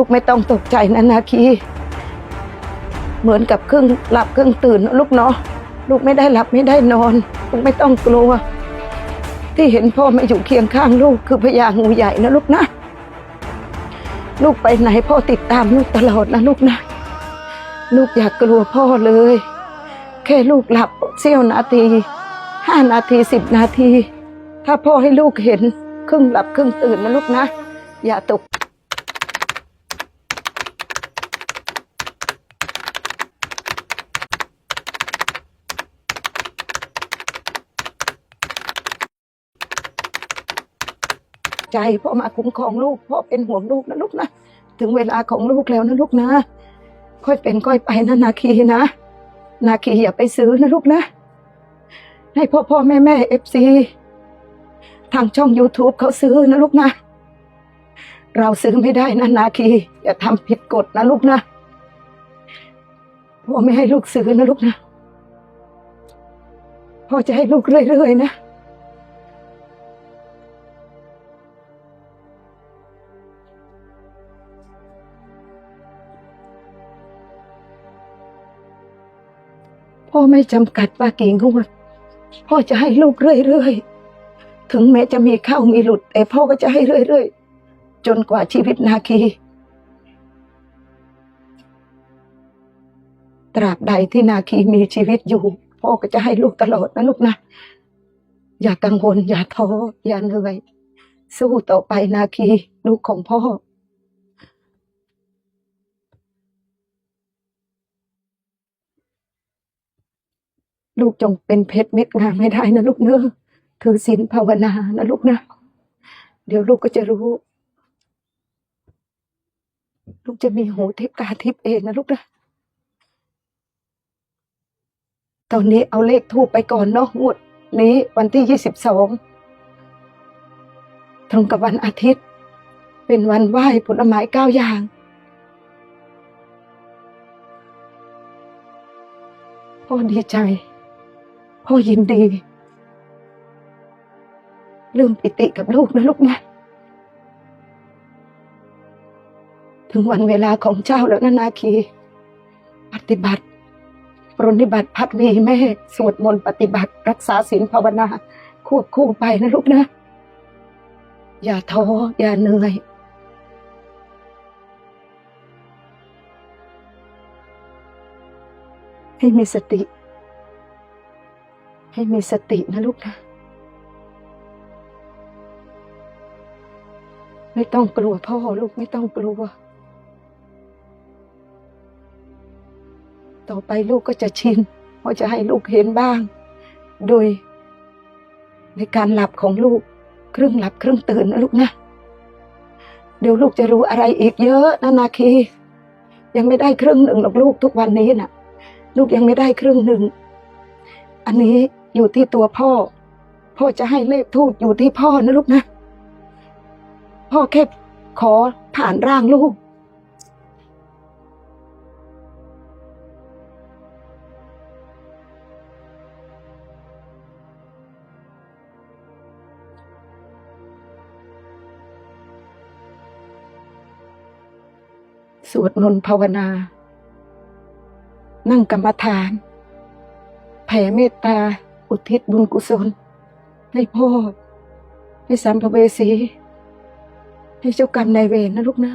ลูกไม่ต้องตกใจนะนาคี เหมือนกับครึ่งหลับครึ่งตื่นลูกเนาะลูกไม่ได้หลับไม่ได้นอน ลูกไม่ต้องกลัว ที่เห็นพ่อไมาอยู่เคียงข้างลูกคือพญางูใหญ่นะลูกนะ ลูกไปไหนพ่อติดตามลูกตลอดนะลูกนะ ลูกอยากกลัวพ่อเลย แค่ลูกหลับเสี้ยวนาทีห้านาทีสิบนาที ถ้าพ่อให้ลูกเห็นครึ่งหลับครึ่งตื่นนะลูกนะ อย่าตก ใจพ่อมาคุ้มครองลูกพ่อเป็นห่วงลูกนะลูกนะถึงเวลาของลูกแล้วนะลูกนะ ค่อยเป็นค่อยไปนะนาคีนะ นาคีอย่าไปซื้อนะลูกนะ ให้พ่อพ่อแม่แม่เอฟซีทางช่อง YouTube เขาซื้อนะลูกนะ เราซื้อไม่ได้นะนาคี อย่าทำผิดกฎนะลูกนะพ่อไม่ให้ลูกซื้อนะลูกนะพ่อจะให้ลูกเรื่อยๆนะ พ่อไม่จำกัดว่ากี่งวด พ่อจะให้ลูกเรื่อยๆ ถึงแม้จะมีเข้ามีหลุด แต่พ่อก็จะให้เรื่อยๆ จนกว่าชีวิตนาคี ตราบใดที่นาคีมีชีวิตอยู่ พ่อก็จะให้ลูกตลอดนะลูกนะ อย่ากังวล อย่าท้ออย่าเหนื่อยสู้ต่อไปนาคี ลูกของพ่อ ลูกจงเป็นเพชรเม็ดงามไม่ได้นะลูกเนอะถือศีลภาวนานะลูกนะ เดี๋ยวลูกก็จะรู้ ลูกจะมีหูทิพย์ตาทิพเองนะลูกนะตอนนี้เอาเลขทูปไปก่อนเนาะงวดนี้วันที่ยี่สิบสองตรงกับวันอาทิตย์ เป็นวันไหว้ผลไม้เก้าอย่าง พ่อดีใจ พ่อยินดีเริ่มปิติกับลูกนะลูกนะ ถึงวันเวลาของเจ้าแล้วนะนาคี ปฏิบัติ ปรนนิบัติพัดวีแม่ สวดมนต์ปฏิบัติรักษาศีลภาวนา ควบคู่ไปนะลูกนะ อย่าท้ออย่าเหนื่อย ให้มีสติ ให้มีสตินะลูกนะ ไม่ต้องกลัวพ่อลูกไม่ต้องกลัว ต่อไปลูกก็จะชินพ่อจะให้ลูกเห็นบ้าง โดย ในการหลับของลูก ครึ่งหลับครึ่งตื่นนะลูกนะ เดี๋ยวลูกจะรู้อะไรอีกเยอะนะนาคี ยังไม่ได้ครึ่งหนึ่งหรอกลูกทุกวันนี้น่ะ ลูกยังไม่ได้ครึ่งหนึ่ง อันนี้ อยู่ที่ตัวพ่อ พ่อจะให้เลขทูบอยู่ที่พ่อนะลูกนะ พ่อแค่ขอผ่านร่างลูก สวดมนต์ภาวนา นั่งกรรมฐาน แผ่เมตตา อุทิศบุญกุศล ให้พ่อ ให้สัมภเวสี ให้เจ้ากรรมนายเวรนะลูกนะ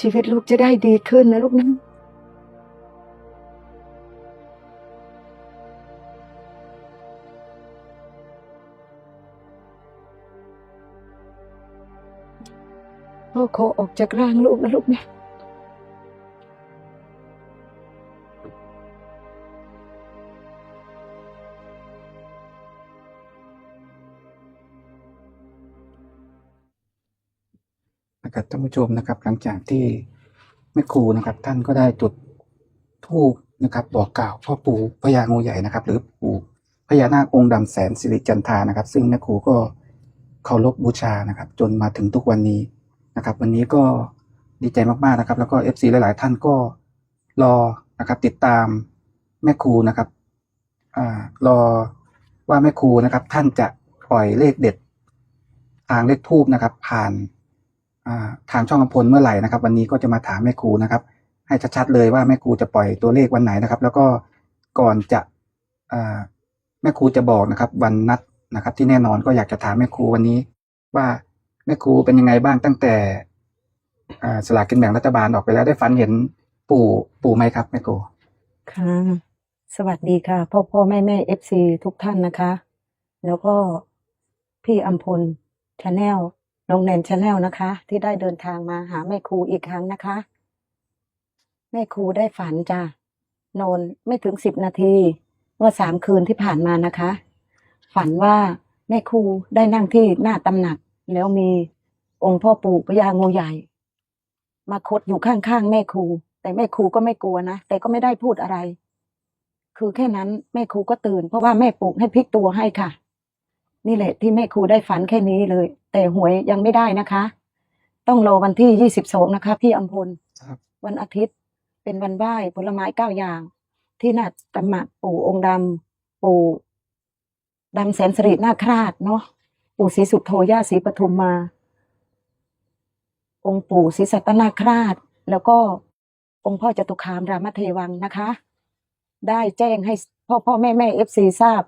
ชีวิตลูกจะได้ดีขึ้นนะลูกนะพ่อขอออกจากร่างลูกนะลูกนะ ผู้ชมนะครับ หลังจากที่แม่ครูนะครับ ท่านก็ได้จุดธูปนะครับบอกกล่าวพ่อปู่พญางูใหญ่นะครับ หรือปู่พญานาคองค์ดำแสนสิริจันทานะครับ ซึ่งแม่ครูก็เคารพบูชานะครับ จนมาถึงทุกวันนี้นะครับ วันนี้ก็ดีใจมากๆนะครับ แล้วก็เอฟซีหลายๆ ท่านก็รอนะครับ ติดตามแม่ครูนะครับอ่ารอว่าแม่ครูนะครับ ท่านจะปล่อยเลขเด็ดทางเลขทูบนะครับ ผ่าน ทางช่องอพลเมื่อไหร่นะครับ วันนี้ก็จะมาถามแม่ครูนะครับ ให้ชัดๆเลยว่าแม่ครูจะปล่อยตัวเลขวันไหนนะครับ แล้วก็ก่อนจะแม่ครูจะบอกนะครับ วันนัดนะครับ ที่แน่นอนก็อยากจะถามแม่ครูวันนี้ ว่าแม่ครูเป็นยังไงบ้างตั้งแต่สลากกินแบ่งรัฐบาลออกไปแล้วได้ฝันเห็นปู่ปู่ไหมครับแม่ครูค่ะสวัสดีค่ะ พ่อพ่อแม่แม่เอฟซีทุกท่านนะคะ แล้วก็พี่อัมพลชาแนล น้องแนนชาแนลนะคะ ที่ได้เดินทางมาหาแม่ครูอีกครั้งนะคะ แม่ครูได้ฝันจ้ะนอนไม่ถึงสิบนาที เมื่อสามคืนที่ผ่านมานะคะ ฝันว่าแม่ครูได้นั่งที่หน้าตำหนัก แล้วมีองค์พ่อปู่พญางูใหญ่ มาคดอยู่ข้างๆแม่ครู แต่แม่ครูก็ไม่กลัวนะแต่ก็ไม่ได้พูดอะไร คือแค่นั้นแม่ครูก็ตื่น เพราะว่าแม่ปลูกให้พลิกตัวให้ค่ะ นี่แหละที่แม่ครูได้ฝันแค่นี้เลย แต่หวยยังไม่ได้นะคะ ต้องรอวันที่ยี่สิบสองนะคะ พี่อัมพลครับวันอาทิตย์เป็นวันไหว้ผลไม้เก้าอย่าง ที่หน้าตำหนักปู่องค์ดำปู่ดำแสนสิรินาคราชเนาะปู่ศรีสุโธย่าศรีปทุมมา องค์ปู่ศรีสัตนาคราช แล้วก็องค์พ่อจตุคามรามเทวังนะคะ ได้แจ้งให้พ่อพ่อแม่แม่เอฟซีทราบ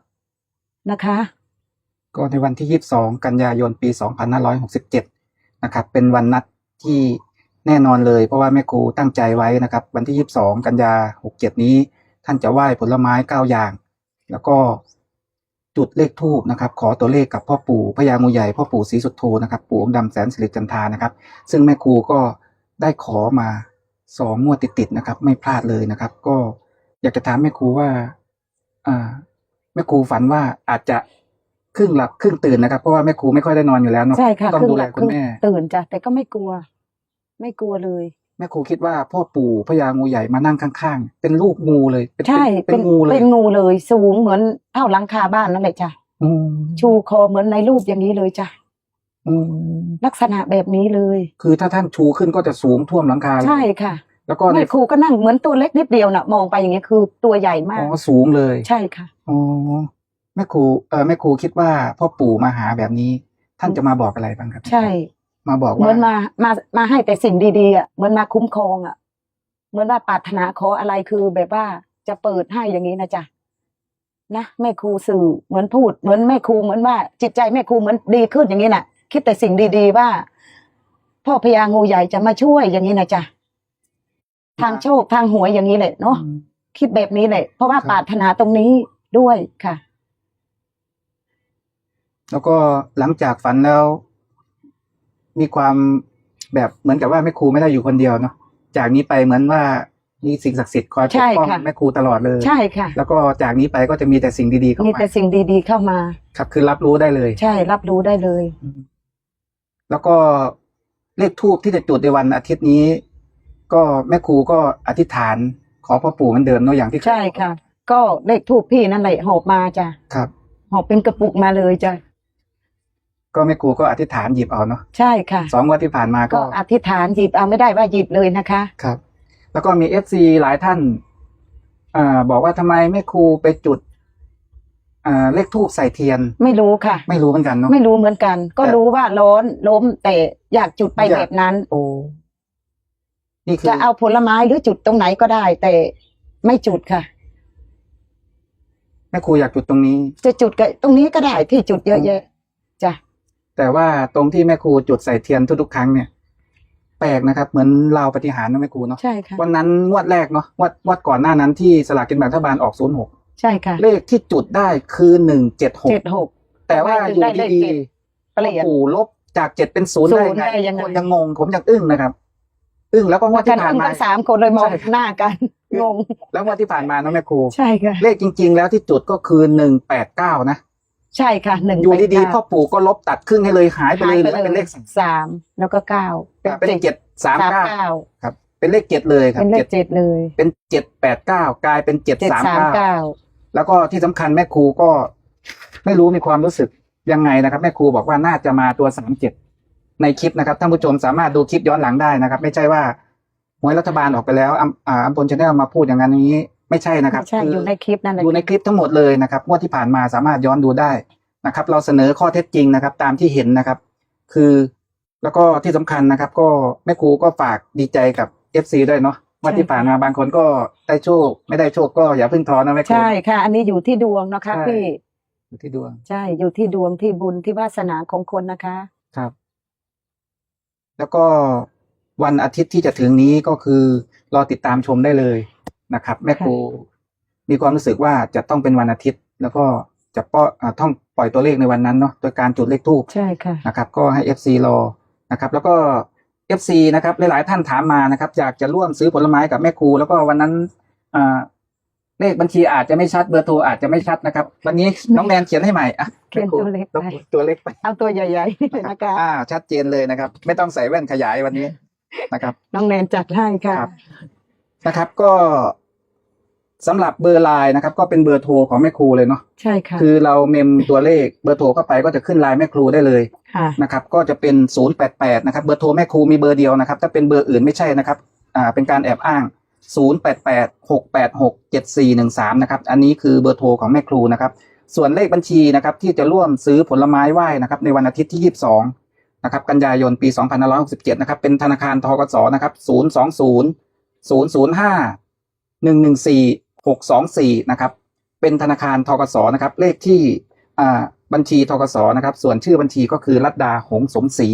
นะคะ ก็ในวันที่ 22 กันยายนปี 2567 นะครับ เป็นวันนัดที่แน่นอนเลย เพราะว่าแม่ครูตั้งใจไว้นะครับ วันที่ 22 กันยา 67 นี้ ท่านจะไหว้ผลไม้ 9 อย่าง แล้วก็จุดเลขทูบนะครับ ขอตัวเลขกับพ่อปู่พญางูใหญ่พ่อปู่ศรีสุโธนะครับ ปู่องค์ดำแสนสิริจันทานะครับ ซึ่งแม่ครูก็ได้ขอมาสองงวดติดๆนะครับ ไม่พลาดเลยนะครับ ก็อยากจะถามแม่ครูว่าอ่าแม่ครูฝันว่าอาจจะ ครึ่งหลับครึ่งตื่นนะครับ เพราะว่าแม่ครูไม่ค่อยได้นอนอยู่แล้วเนาะใช่ค่ะต้องครึ่ดูงหแลลับคุครึ่ณงแม่ตื่นจ้ะแต่ก็ไม่กลัว ไม่กลัวเลย แม่ครูคิดว่าพ่อปู่พญางูใหญ่มานั่งข้างๆ เป็นรูปงูเลยเป็นใช่เป็นเป็นงูเลยเป็นงูเลย สูงเหมือนเท่าหลังคาบ้านนั่นแหละจ้ะอืมชูคอเหมือนในรูปอย่างนี้เลยจ้ะอืมลักษณะแบบนี้เลย คือถ้าท่านชูขึ้นก็จะสูงท่วมหลังคาเลยใช่ค่ะ แล้วก็ในแม่ครูก็นั่งเหมือนตัวเล็กนิดเดียวน่ะ มองไปอย่างนี้คือตัวใหญ่มาอ๋กอสูงเลย ใช่ค่ะอ๋อ แม่ครูเออแม่ครูคิดว่าพ่อปู่มาหาแบบนี้ ท่านจะมาบอกอะไรบ้างครับ ใช่ มาบอกเหมืว่าอนมามามาให้แต่สิ่งดีๆอะเหมือนมาคุ้มครองอะ เหมือนว่าปรารถนาขออะไรคือแบบว่าจะเปิดให้อย่างนี้นะจ๊ะนะแม่ครูสื่อเหมือนพูดเหมือนแม่ครูเหมือนว่า จิตใจแม่ครูเหมือนดีขึ้นอย่างนี้น่ะ คิดแต่สิ่งดีๆว่าพ่อพญางูใหญ่จะมาช่วยอย่างนี้นะจ๊ะทางโชคทางหวยอย่างนี้แหละเนาะอืมคิดแบบนี้แหละเพราะว่าครับปรารถนาตรงนี้ด้วยค่ะ แล้วก็หลังจากฝันแล้ว มีความแบบเหมือนกับว่าแม่ครูไม่ได้อยู่คนเดียวเนาะจากนี้ไปเหมือนว่ามีสิ่งศักดิ์สิทธิ์คอยปใช่กป้องค่ะแม่ครูตลอดเลยใช่ค่ะ แล้วก็จากนี้ไปก็จะมีแต่สิ่งดีๆเข้ามีมาแต่สิ่งดีๆเข้ามา ครับคือรับรู้ได้เลย ใช่ รับรู้ได้เลยอืมแล้วก็เลขทูบที่จะจุดในวันอาทิตย์นี้ ก็แม่ครูก็อธิษฐานขอพ่อปู่เหมือนเดิมเนาะอย่างที่เคยใช่ค่ะ ก็เลขทูปพี่นั่นแหละหอบมาจ้ะครับหอบเป็นกระปุกมาเลยจ้ะ ก็แม่ครูก็อธิษฐานหยิบเอาเนาะใช่ค่ะ สองงวันที่ผ่านมาก็ก็อธิษฐานหยิบเอาไม่ได้ว่าหยิบเลยนะคะ ครับ แล้วก็มีเอฟซีหลายท่านอ่าบอกว่าทำไมแม่ครูไปจุดอ่าเลขทูบใส่เทียน ไม่รู้ค่ะ ไม่รู้เหมือนกันเนาะ ไม่รู้เหมือนกัน ก็แต่รู้ว่าร้อนล้มแต่อยากจุดไปอยาก แบบนั้น โอ้นี่คือจะเอาผลไม้หรือจุดตรงไหนก็ได้ แต่ไม่จุดค่ะ แม่ครูอยากจุดตรงนี้ จะจุดก็ตรงนี้ก็ได้ที่จุดเยอะแยะจ้ะ แต่ว่าตรงที่แม่ครูจุดใส่เทียนทุกๆครั้งเนี่ย แปลกนะครับ เหมือนเราวปฏิหารย์นะแม่ครูเนาะใช่ค่ะวันนั้นงวดแรกเนาะงวดงวดก่อนหน้านั้นที่สลากกินแบ่งรัฐบาลออกศูนย์หกใช่ค่ะ เลขที่จุดได้คือหนึ่งเจ็ดหกเจ็ดหกแต่ว่าอยู่ได้เลขดีเจ็ดๆเปลี่ยนปู่ลบจากเจ็ดเป็นศูนย์ศูได้นย์ไงได้ยังไงคนยังงงผมยังอึ้งนะครับ อึ้งแล้วก็งวดกัที่นผ่านอึ้งมากันสามคนเลยมองใช่หน้ากันงงแล้วงวดที่ผ่านมาเนาะแม่ครูใช่ค่ะเลขจริง ๆ แล้วที่จุดก็คือหนึ่งแปดเก้านะ ใช่ค่ะหนึ่งอยู่ไปดีเก้าๆพ่อปู่ก็ลบตัดครึ่งให้เลยหายไปหาเลยยไปเหลือเป็นเลเลยขสามแล้วก็เก้าเป็นเจ็ดสามสามเก้าเก้าครับ เป็นเลขเจ็ดเลยครับเป็นเลเจ็ขดเจ็ดเลย เป็นเจ็ดแปดเก้ากลายเป็นเจ็ดเจ็ดสามสามเก้าเก้าแล้วก็ที่สำคัญแม่ครูก็ไม่รู้มีความรู้สึกยังไงนะครับ แม่ครูบอกว่าน่าจะมาตัวสามเจ็ดในคลิปนะครับท่านผู้ชมสามารถดูคลิปย้อนหลังได้นะครับ ไม่ใช่ว่าหวยรัฐบาลออกไปแล้วอัมอ่าอัมพลชาแนลมาพูดอย่างนั้นอย่างนี้ ไม่ใช่นะครับใช่คือยู่ในคลิปนั่นแหละอยู่ในคลิปทั้งหมดเลยนะครับงวดที่ผ่านมาสามารถย้อนดูได้นะครับ เราเสนอข้อเท็จจริงนะครับ ตามที่เห็นนะครับ คือแล้วก็ที่สำคัญนะครับ ก็แม่ครูก็ฝากดีใจกับเอฟซีด้วยเนาะว่าที่ผ่านมาบางคนก็ได้โชค ไม่ได้โชคก็อย่าเพิ่งท้อนะแม่ครูใช่ค่ะ อันนี้อยู่ที่ดวงนะคะใช่พี่อยู่ที่ดวง ใช่อยู่ที่ดวงที่บุญที่วาสนาของคนนะคะครับ แล้วก็วันอาทิตย์ที่จะถึงนี้ก็คือรอติดตามชมได้เลย นะครับ แม่ครูมีความรู้สึกว่าจะต้องเป็นวันอาทิตย์ แล้วก็จะป้ออ่าต้องปล่อยตัวเลขในวันนั้นเนาะโดยการจุดเลขทูบใช่ค่ะนะครับก็ให้ FC รอนะครับ แล้วก็ FC นะครับหลายๆท่านถามมานะครับ อยากจะร่วมซื้อผลไม้กับแม่ครู แล้วก็วันนั้นอ่าเลขบัญชีอาจจะไม่ชัดเบอร์โทรอาจจะไม่ชัดนะครับ วันนี้น้องแนนเขียนให้ใหม่อะเขียนแม่ครูตัวเล็กไปตัวเล็กไปเอาตัวใหญ่ๆนี่เลยนะคะอ่าชัดเจนเลยนะครับ ไม่ต้องใส่แว่นขยายวันนี้นะครับ น้องแนนจัดให้ค่ะครับ นะครับก็สำหรับเบอร์ไลน์นะครับ ก็เป็นเบอร์โทรของแม่ครูเลยเนาะใช่ค่ะ คือเราเมมตัวเลขเบอร์โทรเข้าไปก็จะขึ้นไลน์แม่ครูได้เลยค่ะ นะครับ ก็จะเป็น 088 นะครับ เบอร์โทรแม่ครูมีเบอร์เดียวนะครับ ถ้าเป็นเบอร์อื่นไม่ใช่นะครับอ่าเป็นการแอบอ้าง 088 686 7413 นะครับ อันนี้คือเบอร์โทรของแม่ครูนะครับ ส่วนเลขบัญชีนะครับ ที่จะร่วมซื้อผลไม้ไหว้นะครับ ในวันอาทิตย์ที่ 22 นะครับ กันยายนปี 2567 นะครับ เป็นธนาคารทกสนะครับ 020 005 114 624นะครับ เป็นธนาคารทกสนะครับ เลขที่อ่าบัญชีทกสนะครับ ส่วนชื่อบัญชีก็คือรัตดาหงสมศรี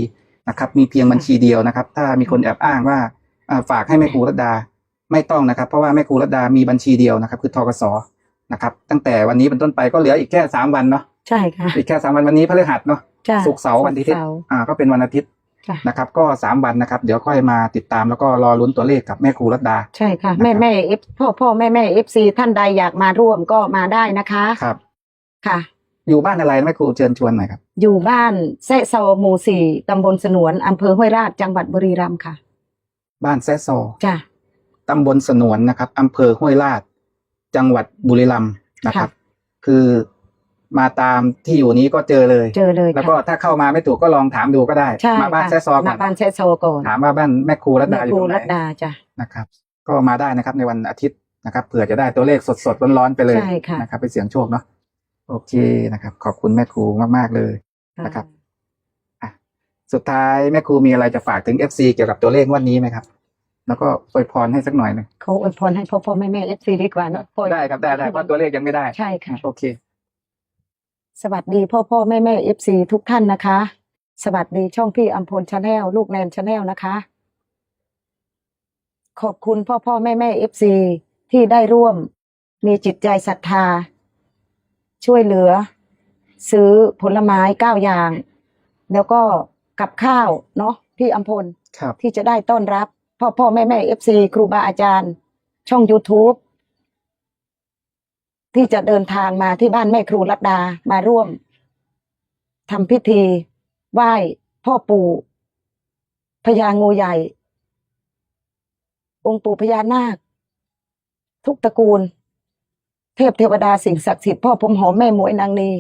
นะครับ มีเพียงบัญชีเดียวนะครับ ถ้ามีคนแอบอ้างว่าอ่าฝากให้แม่ครูรัตดาไม่ต้องนะครับ เพราะว่าแม่ครูรัตดามีบัญชีเดียวนะครับ คือทกสนะครับ ตั้งแต่วันนี้เป็นต้นไปก็เหลืออีกแค่สามวันเนาะใช่ค่ะอีกแค่สามวันวันนี้พฤหัสเนาะจ้ะศุกร์เสาร์วันอาทิตย์ศุกร์เสาร์อ่าก็เป็นวันอาทิตย์จ้ะ นะครับ ก็สามวันนะครับ เดี๋ยวค่อยมาติดตามแล้วก็รอลุ้นตัวเลขกับแม่ครูรัตดา ใช่ค่ะนะครับแม่แม่เอฟพ่อพ่อแม่แม่เอฟซีท่านใดอยากมาร่วมก็มาได้นะคะครับค่ะ อยู่บ้านอะไรแม่ครูเชิญชวนหน่อยครับ อยู่บ้านแซะโซหมู่สี่ตำบลสนวนอำเภอห้วยราชจังหวัดบุรีรัมย์ค่ะ บ้านแซะโซอจ้ะตำบลสนวนนะครับอำเภอห้วยลาดจังหวัดบุรีรัมย์นะครับ คือ มาตามที่อยู่นี้ก็เจอเลย เจอเลยแล้วก็ค่ะถ้าเข้ามาไม่ถูกก็ลองถามดูก็ได้ ใช่มาบ้านค่ะแซะซอก่อมานบ้านแซะโซก่อนถามว่าบ้านแม่ครูรัตแม่ดาอคยู่รูตรงไหรัตนดาจ้ะ นะครับ ก็มาได้นะครับในวันอาทิตย์นะครับเผื่อจะได้ตัวเลขสดๆร้อนๆไปเลยใช่ค่ะ นะครับไปเสี่ยงโชคเนาะโอเคนะครับ ขอบคุณแม่ครูมากๆเลย นะครับอะสุดท้ายแม่ครูมีอะไรจะฝากถึง FC เกี่ยวกับตัวเลขงวันนี้ไหมครับ แล้วก็อวยพรให้สักหน่อยหนึงเขาอวยพรให้พ่อพ่อแม่แม่เอฟซีดีกว่าเนอะพ่อได้ครับได้ได้เพราะตัวเลขยังไม่ได้ ใช่ค่ะ โอเค สวัสดีพ่อพ่อแม่แม่เอฟซีทุกท่านนะคะ สวัสดีช่องพี่อัมพลชาแนลลูกแนนชาแนลนะคะ ขอบคุณพ่อพ่อแม่แม่เอฟซีที่ได้ร่วม มีจิตใจศรัทธา ช่วยเหลือ ซื้อผลไม้เก้าอย่าง แล้วก็กับข้าวเนาะพี่อัมพลครับที่จะได้ต้อนรับ พ่อพ่อแม่แม่เอฟซีครูบาอาจารย์ ช่อง YouTube ที่จะเดินทางมาที่บ้านแม่ครูรัตดามาร่วมทำพิธีไหว้พ่อปู่พญางูใหญ่ องค์ปู่พญานาค ทุกตระกูล เทพเทวดาสิ่งศักดิ์สิทธิ์พ่อผมหอมแม่หมวยนางนี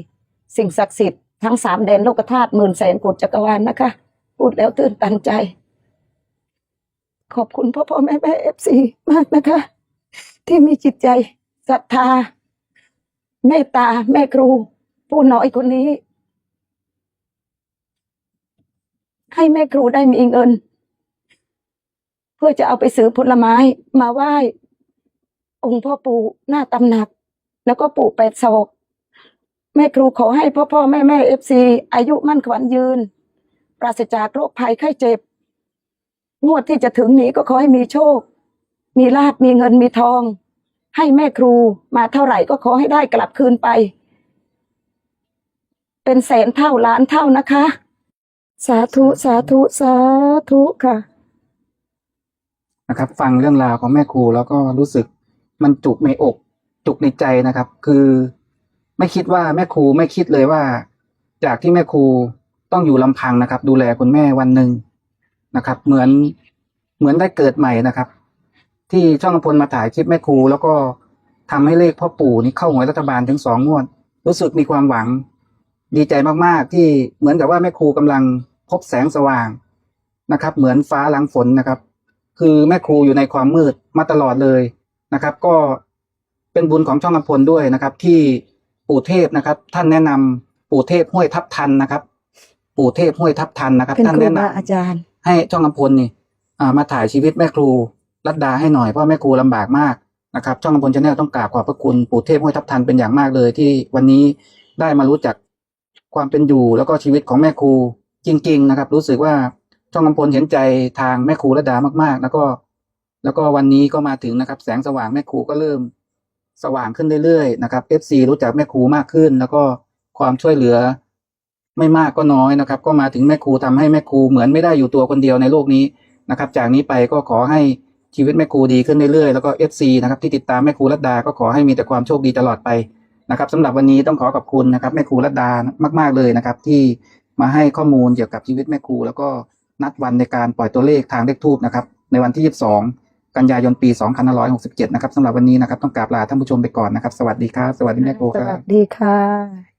สิ่งศักดิ์สิทธิ์ทั้งสามแดนโลกธาตุหมื่นแสนโกดจักรวาลนะคะ พูดแล้วตื่นตันใจ ขอบคุณพ่อพ่อแม่แม่เอฟซีมากนะคะ ที่มีจิตใจศรัทธา เมตตาแม่ครู ผู้น้อยคนนี้ ให้แม่ครูได้มีเงิน เพื่อจะเอาไปซื้อผลไม้มาไหว้ องค์พ่อปู่หน้าตำหนัก แล้วก็ปู่แปดศอกแม่ครูขอให้พ่อพ่อแม่แม่เอฟซีอายุมั่นขวัญยืน ปราศจากโรคภัยไข้เจ็บ งวดที่จะถึงนี้ก็ขอให้มีโชค มีลาภมีเงินมีทอง ให้แม่ครูมาเท่าไหร่ก็ขอให้ได้กลับคืนไป เป็นแสนเท่าล้านเท่านะคะ สาธุสาธุสาธุค่ะ นะครับ ฟังเรื่องราวของแม่ครูแล้วก็รู้สึกมันจุกในอก จุกในใจนะครับ คือ ไม่คิดว่าแม่ครูไม่คิดเลยว่า จากที่แม่ครูต้องอยู่ลำพังนะครับ ดูแลคุณแม่วันหนึ่งนะครับ เหมือนเหมือนได้เกิดใหม่นะครับ ที่ช่องอำพลมาถ่ายคลิปแม่ครู แล้วก็ทำให้เลขพ่อปู่นี่เข้าหวยรัฐบาลถึงสองงวด รู้สึกมีความหวัง ดีใจมากๆ ที่เหมือนกับว่าแม่ครูกำลังพบแสงสว่างนะครับ เหมือนฟ้าหลังฝนนะครับ คือแม่ครูอยู่ในความมืดมาตลอดเลยนะครับ ก็เป็นบุญของช่องอำพลด้วยนะครับ ที่ปู่เทพนะครับ ท่านแนะนำปู่เทพห้วยทับทันนะครับปู่เทพห้วยทับทันนะครับเป็นท่านครูแนะนบาอาจารย์ำให้ช่องอำพลนี่อ่ามาถ่ายชีวิตแม่ครู รัตดาให้หน่อยเพราะแม่ครูลำบากมากนะครับ ช่องอำพลชาแนลต้องกราบขอบพระคุณปู่เทพห้วยทับทันเป็นอย่างมากเลย ที่วันนี้ได้มารู้จักความเป็นอยู่แล้วก็ชีวิตของแม่ครูจริง ๆ นะครับ รู้สึกว่าช่องอำพลเห็นใจทางแม่ครูรัตดามากๆ แล้วก็ แล้วก็วันนี้ก็มาถึงนะครับ แสงสว่างแม่ครูก็เริ่มสว่างขึ้นเรื่อยๆนะครับ FC รู้จักแม่ครูมากขึ้น แล้วก็ความช่วยเหลือไม่มากก็น้อยนะครับ ก็มาถึงแม่ครูทำให้แม่ครูเหมือนไม่ได้อยู่ตัวคนเดียวในโลกนี้นะครับ จากนี้ไปก็ขอให้ ชีวิตแม่ครูดีขึ้นเรื่อยๆแล้วก็ FC นะครับที่ติดตามแม่ครูรัตดาก็ขอให้มีแต่ความโชคดีตลอดไปนะครับสำหรับวันนี้ต้องขอขอบคุณนะครับแม่ครูรัตดามาก ๆเลยนะครับ ที่มาให้ข้อมูลเกี่ยวกับชีวิตแม่ครู แล้วก็นัดวันในการปล่อยตัวเลขทางเลขทูบนะครับในวันที่ 22 กันยายนปี 2567 นะครับสำหรับวันนี้นะครับต้องกราบลาท่านผู้ชมไปก่อนนะครับ สวัสดีครับ สวัสดีแม่ครูสครับ วัสดีค่ะ